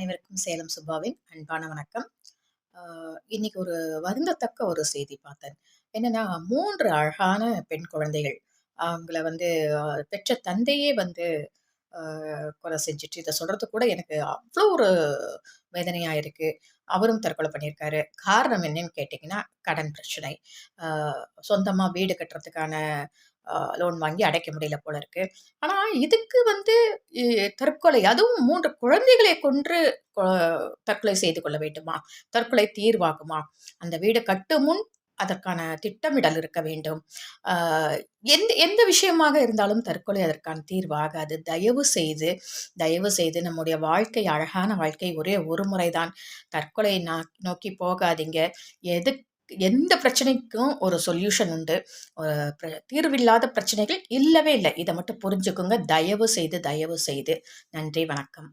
அனைவருக்கும் சேலம் சுபாவின் அன்பான வணக்கம். இன்னைக்கு ஒரு வருந்தத்தக்க ஒரு செய்தி பார்த்தேன். என்னன்னா, மூன்று அழகான பெண் குழந்தைகள். அவங்கள வந்து பெற்ற தந்தையே வந்து கொலை செஞ்சுட்டு, இதை சொல்றது கூட எனக்கு அவ்வளோ ஒரு வேதனையா இருக்கு. அவரும் தற்கொலை பண்ணியிருக்காரு. காரணம் என்னன்னு கேட்டிங்கன்னா கடன் பிரச்சனை. சொந்தமாக வீடு கட்டுறதுக்கான லோன் வாங்கி அடைக்க முடியல போல இருக்கு. ஆனா, இதுக்கு வந்து தற்கொலை அதுவும் மூன்று குழந்தைகளை கொன்று கொ தற்கொலை செய்து கொள்ள வேண்டுமா? தற்கொலை தீர்வாகுமா? அந்த வீடு கட்டும் முன் அதற்கான திட்டமிடல் இருக்க வேண்டும். எந்த எந்த விஷயமாக இருந்தாலும் தற்கொலை அதற்கான தீர்வாகாது. தயவு செய்து, தயவு செய்து நம்முடைய வாழ்க்கை அழகான வாழ்க்கை ஒரே ஒரு முறை தான். தற்கொலை நா நோக்கி போகாதீங்க. எது எந்த பிரச்சனைக்கும் ஒரு சொல்யூஷன் உண்டு. ஒரு தீர்வில்லாத பிரச்சனைகள் இல்லவே இல்லை இதை மட்டும் புரிஞ்சுக்கோங்க தயவு செய்து, தயவு செய்து. நன்றி, வணக்கம்.